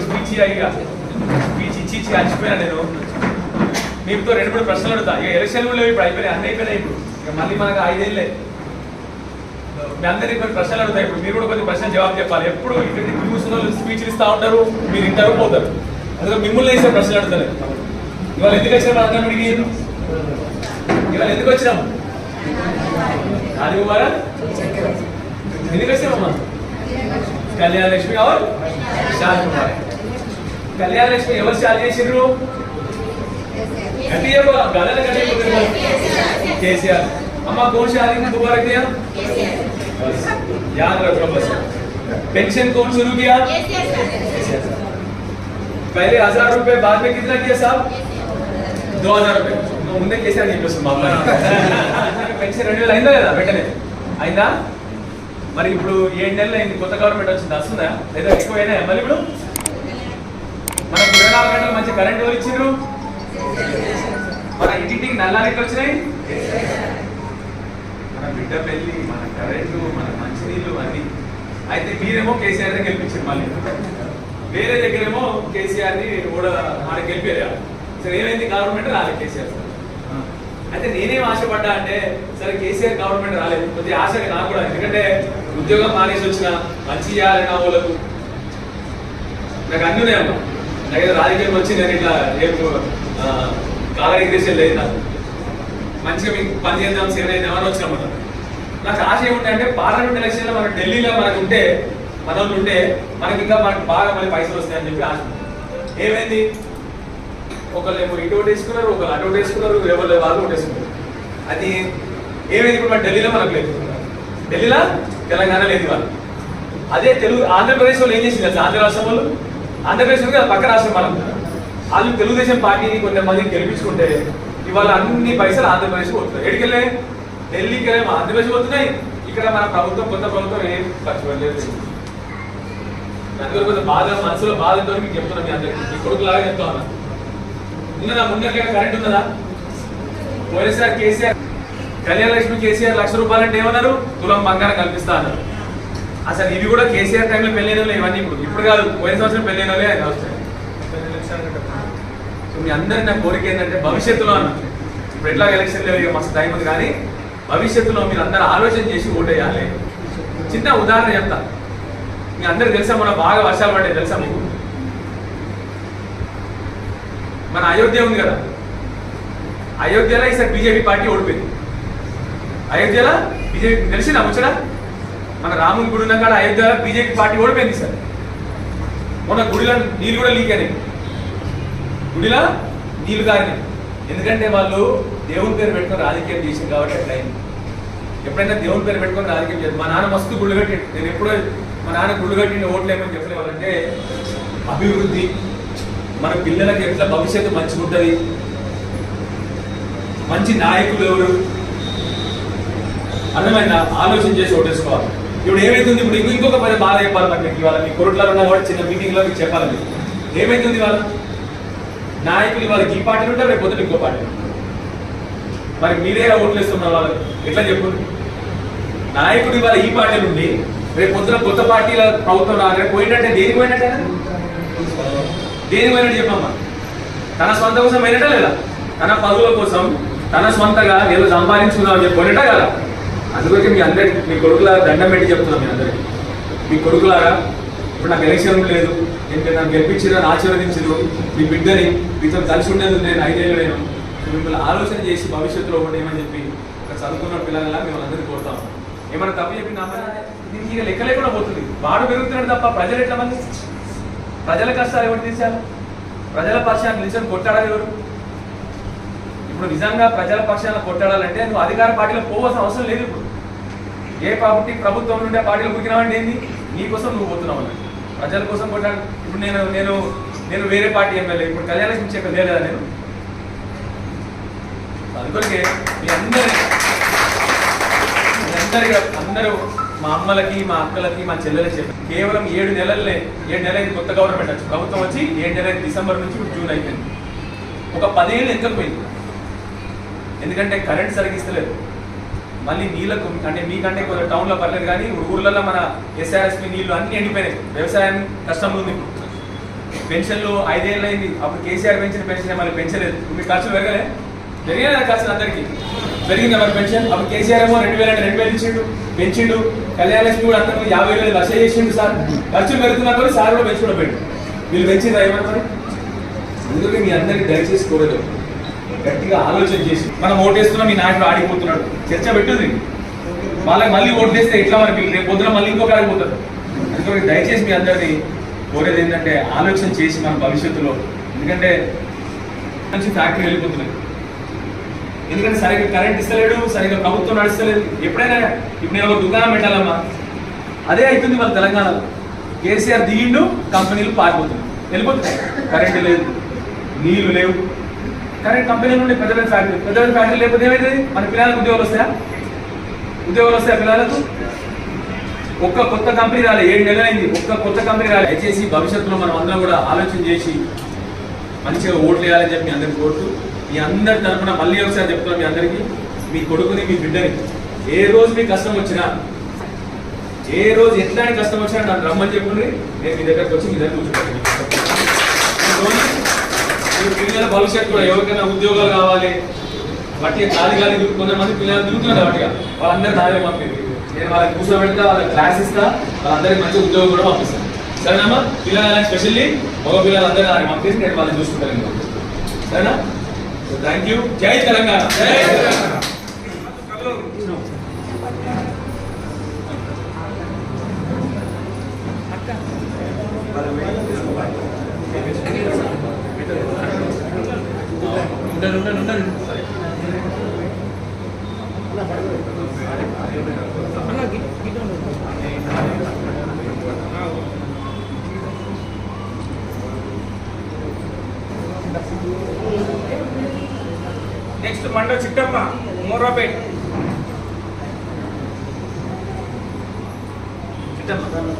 ఒక స్పీచ్ ఇక స్పీచ్ ఇచ్చి ఇచ్చి అలసిపోయినా నేను. మీతో రెండు మూడు ప్రశ్నలు అడుగుతా. ఇక ఎలక్షన్ లేవు ఇప్పుడు అయిపోయినాయి. అన్నీ అయిపోయినాయి ఇప్పుడు. ఇక మళ్ళీ మనకు ఐదేళ్ళే. మీ అందరికీ కొన్ని ప్రశ్నలు అడుగుతాయి ఇప్పుడు. మీరు కూడా కొన్ని ప్రశ్నలు జవాబు చెప్పాలి. ఎప్పుడు ఇక్కడ కూర్చున్న వాళ్ళు స్పీచ్లు ఇస్తూ ఉంటారు? మీరు ఇంటారు పోతారు. అందుకే మిమ్మల్ని వేసే ప్రశ్నలు అడుగుతారు ఇవాళ ఎందుకు వచ్చినాం? అర్థం మీడికి ఇవాళ ఎందుకు వచ్చినాం? అది కుమారా ఎందుకు వచ్చినామమ్మా కళ్యాణ లక్ష్మి కావాలి? శాంతి కుమార్ కళ్యాణ లక్ష్మి ఎవరు స్టార్ట్ చేసిండ్రు గట్టిగా చెప్పాలా? గదల గట్టిగా केसीआर अम्मा कौन सी आदमी ने दोबारा किया बस याद रखो बस पेंशन कौन शुरू किया KCR साहब। पहले हजार रुपए बाद में कितना किया साहब दो हजार रुपए ముందే కేసీఆర్ చెప్పేస్తుంది మా అమ్మాయి పెన్షన్ రెండు వేలు అయిందా లేదా వెంటనే అయిందా మరి ఇప్పుడు ఏడు నెలలు అయింది కొత్త గవర్నమెంట్ వచ్చింది వస్తుందా లేదా ఎక్కువ అయినాయా మళ్ళీ ఇప్పుడు మనకి ఇరవై నాలుగు గంటలు మంచి కరెంట్ ఎవరు ఇచ్చిండ్రు? మన ఇంటింటికి నల్ల ఎట్లా వచ్చినాయి మన బిడ్డ పెళ్ళి మన కరెంటు మన మంచినీళ్ళు అన్ని. అయితే మీరేమో కేసీఆర్ని గెలిపించారు మళ్ళీ. వేరే దగ్గరేమో కేసీఆర్ని కూడా మనకి గెలిపారు సరే ఏమైంది? గవర్నమెంట్ రాలేదు కేసీఆర్ సార్. అయితే నేనేం ఆశపడ్డా అంటే సరే కేసీఆర్ గవర్నమెంట్ రాలేదు. కొద్దిగా ఆశగా నాకు కూడా. ఎందుకంటే ఉద్యోగం మానేసి వచ్చిన మంచి చేయాలి నా వాళ్ళకు నాకు అన్నీ ఉన్నాయమ్మా నాకు రాజకీయం వచ్చి నేను ఇట్లా రేపు కాలరిగ్రేషన్ లేదు నాకు మంచిగా మీకు పని చేద్దాం సేవ చేద్దాం అని వచ్చినమాట నాకు ఆశ ఏముంటే అంటే పార్లమెంట్ ఎలక్షన్లో మనకు ఢిల్లీలో మనకు ఉంటే మన ఉంటే మనకి ఇంకా మనకు బాగా మళ్ళీ పైసలు వస్తాయని చెప్పి ఆశ ఏమైంది? ఒకళ్ళు ఏమో ఇటు ఒకటి వేసుకున్నారు ఒకళ్ళు అటు ఒకటి వేసుకున్నారు ఎవరు వాళ్ళు ఒకటి వేసుకున్నారు. అది ఏమైంది? ఇప్పుడు మన ఢిల్లీలో మనకు లేదు. ఢిల్లీలో? తెలంగాణ లేదు వాళ్ళు అదే తెలుగు ఆంధ్రప్రదేశ్ వాళ్ళు ఏం చేసింది ఆంధ్ర రాష్ట్రం వాళ్ళు? ఆంధ్రప్రదేశ్ పక్క రాష్ట్రం మనం. వాళ్ళు తెలుగుదేశం పార్టీని కొంతమంది గెలిపించుకుంటే ఇవాళ అన్ని పైసలు ఆంధ్రప్రదేశ్కి పోతున్నాయి. ఎడికెళ్ళే ఢిల్లీకి వెళ్ళే ఆంధ్రప్రదేశ్ పోతున్నాయి. ఇక్కడ మన ప్రభుత్వం కొత్త ప్రభుత్వం ఏం ఖర్చు పెట్టలేదు అందులో కొంత బాధ మనసులో బాధతో మీకు చెప్తున్నా మీ అందరికీ. మీ కొడుకులాగా చెప్తా ఉన్నా. ఉన్నదా? ముందరికైనా కరెంట్ ఉన్నదా? పోయినసారి కేసీఆర్ కళ్యాణ లక్ష్మి కేసీఆర్ లక్ష రూపాయలు అంటే ఏమన్నారు? తులం బంగారం కల్పిస్తా అన్నారు. అసలు ఇవి కూడా కేసీఆర్ టైంలో పెళ్ళైన ఇవన్నీ ఇప్పుడు. ఇప్పుడు కాదు పోయిన సంవత్సరం పెళ్ళైన వాళ్ళే అది వస్తాయి సో మీ అందరి నా కోరిక ఏంటంటే భవిష్యత్తులో అన్న. ఇప్పుడు ఎట్లా ఎలక్షన్ లేవు మస్తు టైం ఉంది కానీ భవిష్యత్తులో మీరు అందరూ ఆలోచన చేసి ఓటేయాలి చిన్న ఉదాహరణ చెప్తా. మీ అందరికి తెలుసా మన బాగా వర్షాలు పడ్డాయి తెలుసా మీకు? మన అయోధ్య ఉంది కదా. అయోధ్యలో ఈసారి బీజేపీ పార్టీ ఓడిపోయింది. అయోధ్యలో బీజేపీ తెలిసిందా ముచ్చడా మన రాముని గుడి ఉన్న కాడ అయోధ్యలో బీజేపీ పార్టీ ఓడిపోయింది సార్. మొన్న గుడిలో నీళ్ళు కూడా లీక్ అయినాయి. గుడిలో నీళ్ళు కారినాయి. ఎందుకంటే వాళ్ళు దేవుని పేరు పెట్టుకొని రాజకీయం చేసింది కాబట్టి అట్లా అయింది. ఎప్పుడైనా దేవుని పేరు పెట్టుకొని రాజకీయం చేయాలి. మా నాన్న మస్తు గుళ్ళు కట్టి నేను ఎప్పుడో మా నాన్న గుళ్ళు కట్టిన ఓట్లు ఏమని చెప్పలేవాలంటే అభివృద్ధి మన పిల్లలకి ఎట్లా భవిష్యత్తు మంచిగా ఉంటుంది? మంచి నాయకులు ఎవరు? అర్థమైందా? ఆలోచన చేసి ఓటేసుకోవాలి. ఇప్పుడు ఏమైతుంది? ఇప్పుడు ఇంకో- ఇంకొక పని బాగా చెప్పాలి నాకు మీకు ఇవాళ. మీ కొరట్లో ఉన్నా కూడా చిన్న మీటింగ్లో మీకు చెప్పాలి. మీకు ఏమైతుంది ఇవాళ? నాయకులు ఇవాళ ఈ పార్టీలు ఉంటారు రేపు పొద్దున ఇంకో పార్టీ మరి మీరే ఓట్లు ఇస్తున్నారు వాళ్ళు ఎట్లా చెప్పు నాయకుడు ఇవాళ ఈ పార్టీ నుండి రేపు పొద్దున కొత్త పార్టీల ప్రభుత్వం రాగానే పోయినట్టే దేనికి పోయినట్టే దేనికి పోయినట్టు చెప్పమ్మా? తన సొంత కోసం పోయినట్టే లేదా? తన పదవుల కోసం తన సొంతగా ఏదో సంపాదించుకున్నావు అని చెప్పి పోయినట్ట కదా? అందుకొచ్చి మీ అందరికి మీ కొడుకులా దండం పెట్టి చెప్తున్నాం మీ అందరికి. మీ కొడుకులారా ఇప్పుడు నాకు ఎలక్షన్ లేదు నేను నన్ను గెలిపించిన ఆశీర్వదించదు మీ బిడ్డని మీతో కలిసి ఉండేది నేను ఐదేళ్ళు నేను. మిమ్మల్ని ఆలోచన చేసి భవిష్యత్తులో ఉండేమని ఏమని చెప్పి ఇక్కడ చదువుకున్న పిల్లల మిమ్మల్ని అందరికీ కోరుతాం ఏమైనా తప్పు చెప్పి దీనికి ఇక లెక్క లేకుండా పోతుంది. వాడు పెరుగుతున్నాడు తప్ప ప్రజలు ఎట్లా మంది ప్రజల కష్టాలు ఎవరు తీశారు ప్రజల పరిచయాన్ని నిలిచని కొట్టాడా ఎవరు? ఇప్పుడు నిజంగా ప్రజల పక్షాన కొట్టాడాలంటే నువ్వు అధికార పార్టీలో పోవాల్సిన అవసరం లేదు ఇప్పుడు. ఏ కాబట్టి ప్రభుత్వం నుండి ఆ పార్టీలో ఉరికినావంటే ఏంది? నీకోసం నువ్వు పోతున్నావు అన్నట్టు. ప్రజల కోసం కొట్టాడు ఇప్పుడు నేను నేను నేను వేరే పార్టీ ఎమ్మెల్యే ఇప్పుడు కళ్యాణ లక్ష్మి చెప్పి లేదా నేను? అందుకొరకే మీ అందరి మీ అందరి అందరూ మా అమ్మలకి మా అక్కలకి మా చెల్లెలకి చెప్పి కేవలం ఏడు నెలలే ఏడు నెలలైంది కొత్త గవర్నమెంట్ వచ్చి ప్రభుత్వం వచ్చి ఏడు నెలలకి డిసెంబర్ నుంచి జూన్ అయిపోయింది. ఒక పదేళ్ళు ఎంత పోయింది ఎందుకంటే కరెంట్ సరిగిస్తలేదు మళ్ళీ నీళ్ళకు అంటే మీకంటే కొంచెం టౌన్లో పర్లేదు కానీ ఊర్లలో మన ఎస్ఆర్ఎస్పి నీళ్ళు అన్ని ఎండిపోయినాయి. వ్యవసాయం కష్టంలో ఉంది ఇప్పుడు. పెన్షన్లు ఐదేళ్ళు అయింది. అప్పుడు కేసీఆర్ పెంచిన పెన్షన్ మళ్ళీ పెంచలేదు. మీ ఖర్చులు పెరగలే? పెరిగినా ఖర్చులు అందరికీ. పెరిగింది మరి పెన్షన్? అప్పుడు కేసీఆర్ ఏమో రెండు వేల రెండు వేలు ఇచ్చిండు పెంచిండు. కళ్యాణ లక్ష్మి కూడా అంతకు యాభై వేలు లక్ష చేసిండు సార్. ఖర్చులు పెరుగుతున్నా కూడా సార్ కూడా పెంచుకుంటూ పెట్టు వీళ్ళు పెంచింది ఏమన్నా మరి మీ అందరికి దయచేసి కోరలేదు గట్టిగా ఆలోచన చేసి మనం ఓటేస్తున్నాం మీ నాయకుడు ఆడిపోతున్నాడు. చర్చ పెట్టుంది వాళ్ళకి మళ్ళీ ఓటు వేస్తే ఎట్లా మనకి? రేపు పొద్దున మళ్ళీ ఇంకొక ఆడిపోతారు అందుకని దయచేసి మీ అందరినీ కోరేది ఏంటంటే ఆలోచన చేసి మన భవిష్యత్తులో. ఎందుకంటే మంచి ఫ్యాక్టరీ వెళ్ళిపోతున్నాయి. ఎందుకంటే సరిగ్గా కరెంట్ ఇస్తలేడు సరిగ్గా ప్రభుత్వం నడుస్తలేదు. ఎప్పుడైనా ఇప్పుడు నేను ఒక దుకాణం పెట్టాలమ్మా. అదే అవుతుంది వాళ్ళ తెలంగాణలో. కేసీఆర్ దిగిండు కంపెనీలు పారిపోతున్నాయి. వెళ్ళిపోతున్నాయి. కరెంట్ లేదు నీళ్ళు లేవు. కానీ కంపెనీలు నుండి పెద్ద పెద్ద ఫ్యాక్టరీ పెద్ద పెద్ద ఫ్యాక్టరీ లేకపోతే ఏమైతుంది మన పిల్లలకు ఉద్యోగాలు వస్తాయా? ఉద్యోగాలు వస్తాయా పిల్లలకు? ఒక్క కొత్త కంపెనీ రాలే ఏడు నెలలైంది ఒక్క కొత్త కంపెనీ రాలే. దయచేసి భవిష్యత్తులో మనం అందరం కూడా ఆలోచన చేసి మంచిగా ఓట్లు వేయాలని చెప్పి మీ అందరికి కోరుతూ మీ అందరి తరఫున మళ్ళీ ఒకసారి చెప్తున్నాను మీ అందరికీ మీ కొడుకుని మీ బిడ్డని ఏ రోజు మీ కష్టం వచ్చినా ఏ రోజు ఎట్లాంటి కష్టం వచ్చినా నన్ను రమ్మని చెప్పుండ్రి నేను మీ దగ్గరకు వచ్చి మీ దగ్గర కూర్చుంటాను. పిల్లల భవిష్యత్తు కూడా ఎవరికైనా ఉద్యోగాలు కావాలి వాటి గాలి గాలి కొంతమంది పిల్లలు దిగుతున్నారు వాటిగా. వాళ్ళందరూ నాదే పంపింది. నేను వాళ్ళకి కూర్చోబెడతా వాళ్ళకి క్లాస్ ఇస్తా వాళ్ళందరికీ మంచి ఉద్యోగం కూడా పంపిస్తాను. సరేనమ్మా? పిల్లలు స్పెషల్లీ మగ పిల్లలందరూ నాకు పంపిస్తే నేను వాళ్ళని చూసుకుంటాను. సరేనా? థ్యాంక్ యూ జై తెలంగాణ. ఉండరు ఉండరు ఉండరు నెక్స్ట్ మండ చిట్టమ్మ మోరాపేట్. చిట్టమ్మ. రామా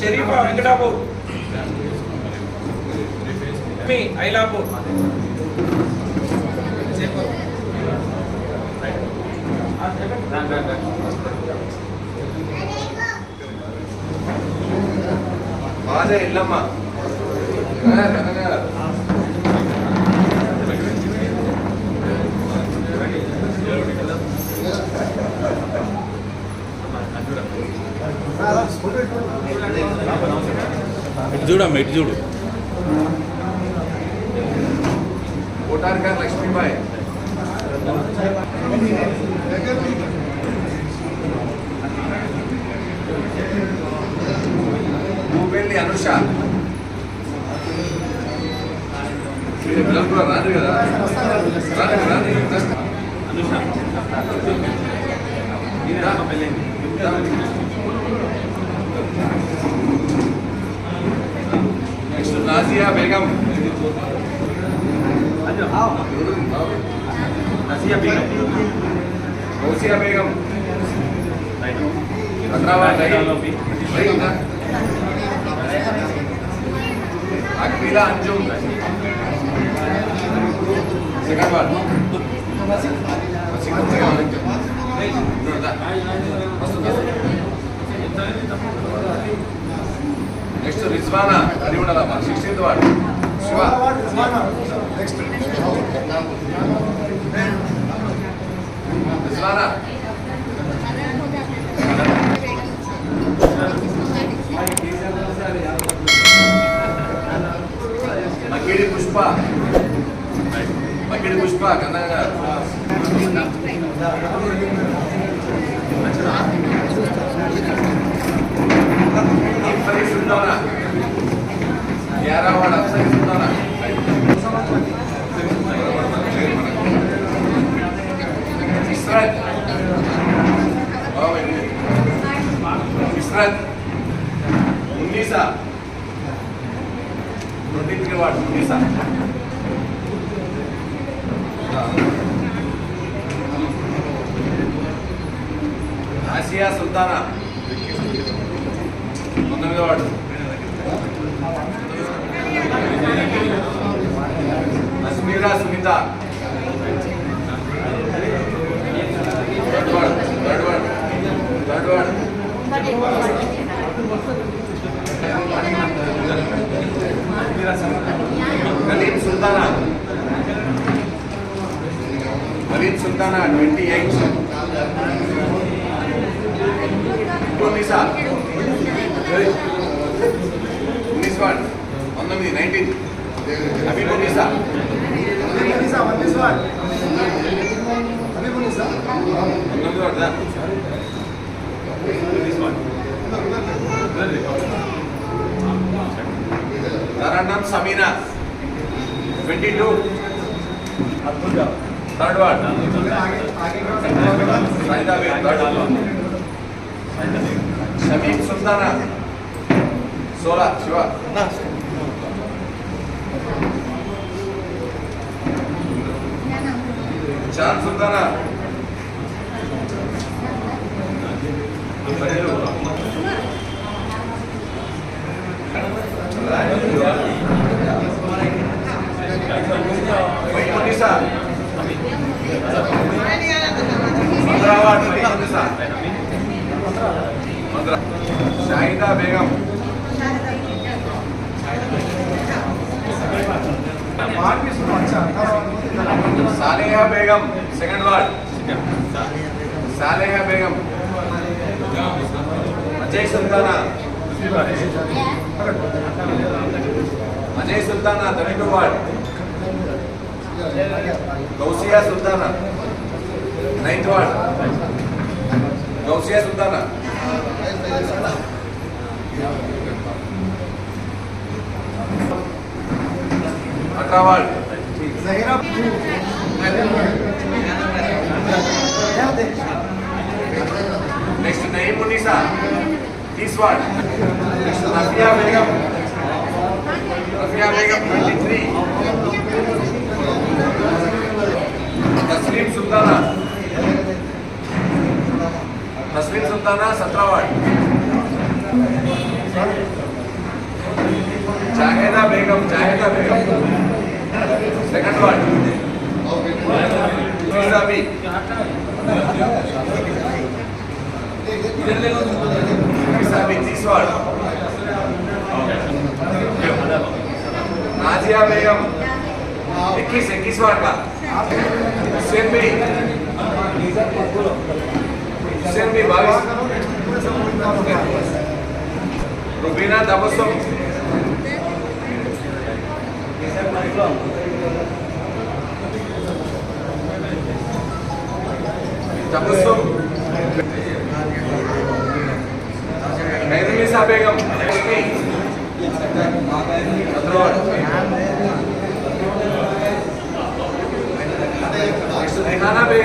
షరీఫా వెంకటాపూర్ మీ ఐలాపూర్ బాగా ఇల్లమ్మ ఇటు చూడమ్మా ఇటు చూడు. కోటారికార్ లక్ష్మీబాయ్ భూపెల్లి అనుష పిల్లలు కూడా రాదు కదా. రాదు రాదు Anusha. Mr. Nazia, welcome. Nazia Begum. Rosia Begum. Patrawat Lagi. Akbila Anjum. Second one. Masih. Masih. Masih. Masih. Masih. Masih. Masih. Masih. Next Rizwana అది ఉండాలమ్మా sixteenth ward. Shiva. Next Rizwana Makidi Pushpa Makidi Pushpa కన్నగా Apsari Sundara వాడు Apsari Sundara Israt Unnisa? Twenty three Unnisa? Asia Sultana? పంతొమ్మిదో వాడు Sumitha نام سمینٹی ٹوڈ وارڈ والی سلطان سولہ شو వైకుంఠిసా మంద్రా Shahida Begum صالحہ بیگم سیکنڈ وارڈ صالحہ بیگم اجے سلطانہ اجے سلطانہ تھرڈ وارڈ گوسیہ سلطانہ نائنتھ وارڈ گوسیہ سلطانہ پکاوال next Nayeem Munisa తీస్వాడ్ next Rafiya Begum Rafiya Begum twenty three تسلیم سلطانہ تسلیم سلطانہ سترہ واٹ جاہدہ بیگم جاہدہ بیگم۔ سیکنڈ وارڈ تیسرا بھی تیسرا بھی تیس وارڈ نازیہ بیگم اکیس اکیس وارڈ کا حسین بھی حسین بھی بائیس روبینہ تبسم Nairunisa Begum next Rihana Begum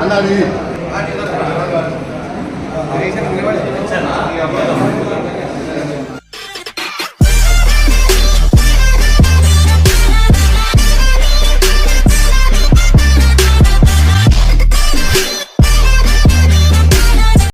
అన్నాడు